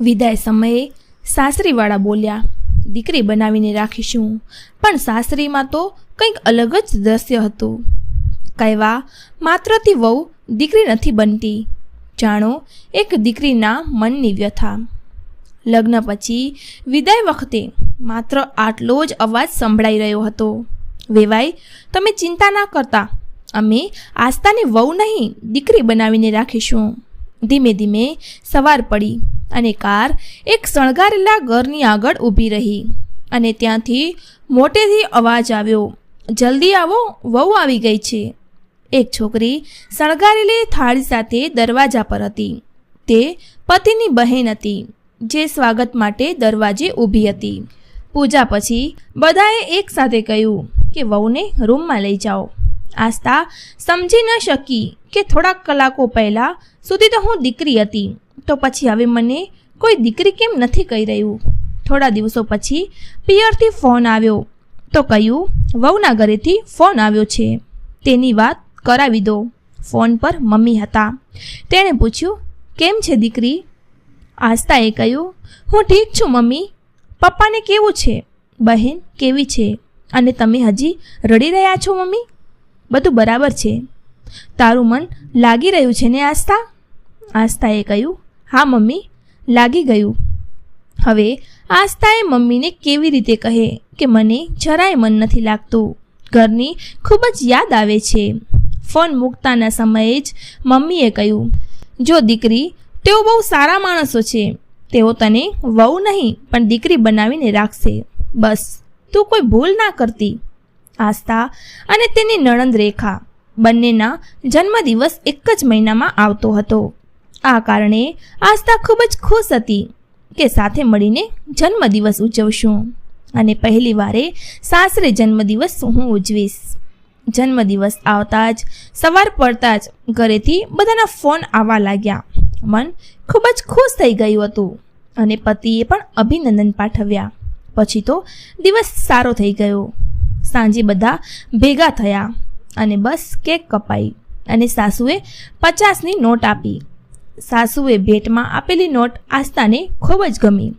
વિદાય સમયે સાસરીવાળા બોલ્યા, દીકરી બનાવીને રાખીશું. પણ સાસરીમાં તો કંઈક અલગ જ દ્રશ્ય હતું. કહેવા માત્રથી વહુ દીકરી નથી બનતી. જાણો, એક દીકરીના મનની વ્યથા. લગ્ન પછી વિદાય વખતે માત્ર આટલો જ અવાજ સંભળાઈ રહ્યો હતો. વેવાઈ, તમે ચિંતા ના કરતા. અમે આસ્થાને વહુ નહીં, દીકરી બનાવીને રાખીશું. ધીમે ધીમે સવાર પડી. અને કાર એક શણગારેલા ઘરની આગળ ઊભી રહી. અને ત્યાંથી મોટેથી અવાજ આવ્યો, જલ્દી આવો, વહુ આવી ગઈ છે. એક છોકરી શણગારેલી થાળી સાથે દરવાજા પર હતી. તે પતિની બહેન હતી, જે સ્વાગત માટે દરવાજે ઊભી હતી. પૂજા પછી બધાએ એક સાથે કહ્યું કે, વહુને રૂમમાં લઈ જાઓ. આસ્થા સમજી ન શકી કે થોડાક કલાકો પહેલાં સુધી તો હું દીકરી હતી. તો પછી હવે મને કોઈ દીકરી કેમ નથી કહી રહ્યું? થોડા દિવસો પછી પિયરથી ફોન આવ્યો. તો કહ્યું, વહુના ઘરેથી ફોન આવ્યો છે. તેની વાત કરાવી દો. ફોન પર મમ્મી હતા. તેણે પૂછ્યું, કેમ છે દીકરી? આસ્થાએ કહ્યું, હું ઠીક છું મમ્મી. પપ્પાને કેવું છે? બહેન કેવી છે? અને તમે હજી રડી રહ્યા છો મમ્મી? બધું બરાબર છે. તારું મન લાગી રહ્યું છે ને આસ્થા? આસ્થાએ કહ્યું હા, મમ્મી? લાગી ગયું. હવે આસ્થાએ મમ્મીને કેવી રીતે કહે કે મને જરાય મન નથી લાગતું? ઘરની ખૂબ જ યાદ આવે છે. ફોન મૂકતાના સમયે જ મમ્મીએ કહ્યું, જો દીકરી, તેઓ બહુ સારા માણસો છે. તેઓ તને વહુ નહીં, પણ દીકરી બનાવીને રાખશે. બસ, તું કોઈ ભૂલ ના કરતી. આસ્થા અને તેની નણંદ રેખા બંનેના જન્મદિવસ એક જ મહિનામાં આવતો હતો. આ કારણે આસ્થા ખૂબ જ ખુશ હતી કે સાથે મળીને જન્મદિવસ ઉજવશું. અને પહેલી વારે સાસરે જન્મદિવસ હું ઉજવીશ. જન્મદિવસ આવતા જ સવાર પડતા જ ઘરેથી બધાના ફોન આવવા લાગ્યા. મન ખૂબ જ ખુશ થઈ ગયું હતું અને પતિએ પણ અભિનંદન પાઠવ્યા. પછી તો દિવસ સારો થઈ ગયો. સાંજે બધા ભેગા થયા અને બસ કેક કપાઈ અને સાસુએ પચાસની નોટ આપી. સાસુએ ભેટમાં આપેલી નોટ આસ્થાને ખૂબ જ ગમી.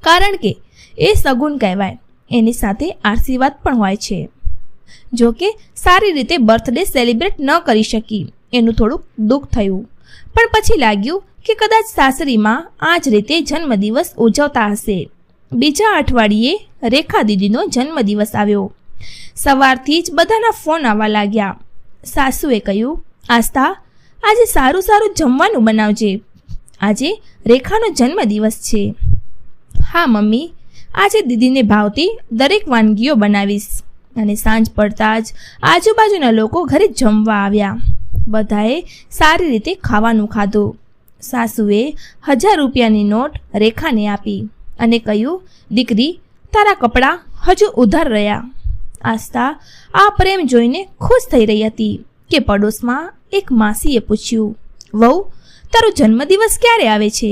કારણ કે એ સગુન કહેવાય. એની સાથે આશીર્વાદ પણ હોય છે. જો કે સારી રીતે બર્થડે સેલિબ્રેટ ન કરી શકી. એનું થોડુંક દુઃખ થયું. પણ પછી લાગ્યું કે કદાચ સાસરીમાં આ જ રીતે જન્મદિવસ ઉજવતા હશે. બીજા અઠવાડિયે રેખા દીદીનો જન્મદિવસ આવ્યો. સવારથી જ બધાના ફોન આવવા લાગ્યા. સાસુએ કહ્યું, આસ્થા આજે સારું સારું જમવાનું બનાવજે. આજે રેખાનો જન્મદિવસ છે. હા, મમ્મી. આજે દીદીને ભાવતી દરેક વાનગીઓ બનાવીશ. અને સાંજ પડતા જ આજુબાજુના લોકો ઘરે જમવા આવ્યા. બધાએ સારી રીતે ખાવાનું ખાધું. સાસુએ હજાર રૂપિયાની નોટ રેખાને આપી અને કહ્યું, દીકરી, તારા કપડાં હજુ ઉધાર રહ્યા. આસ્થા આ પ્રેમ જોઈને ખુશ થઈ રહી હતી. કે પડોશમાં એક માસીએ પૂછ્યું, વહુ, તારો જન્મદિવસ ક્યારે આવે છે?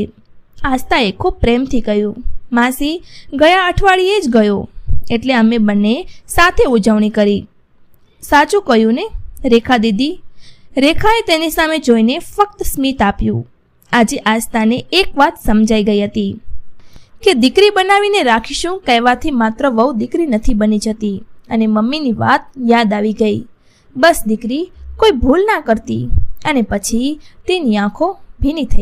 આસ્થાએ ખૂબ પ્રેમથી કહ્યું, માસી, ગયા અઠવાડિયે જ ગયો, એટલે અમે બંને સાથે ઉજવણી કરી. સાચું કહ્યું ને? રેખા દીદી, રેખાએ તેની સામે જોઈને ફક્ત સ્મિત આપ્યું. આજે આસ્થાને એક વાત સમજાઈ ગઈ હતી, કે દીકરી બનાવીને રાખીશું કહેવાથી માત્ર વહુ દીકરી નથી બની જતી, અને મમ્મીની વાત યાદ આવી ગઈ. બસ દીકરી કોઈ ભૂલ ના કરતી અને પછી તેની આંખો ભીની થઈ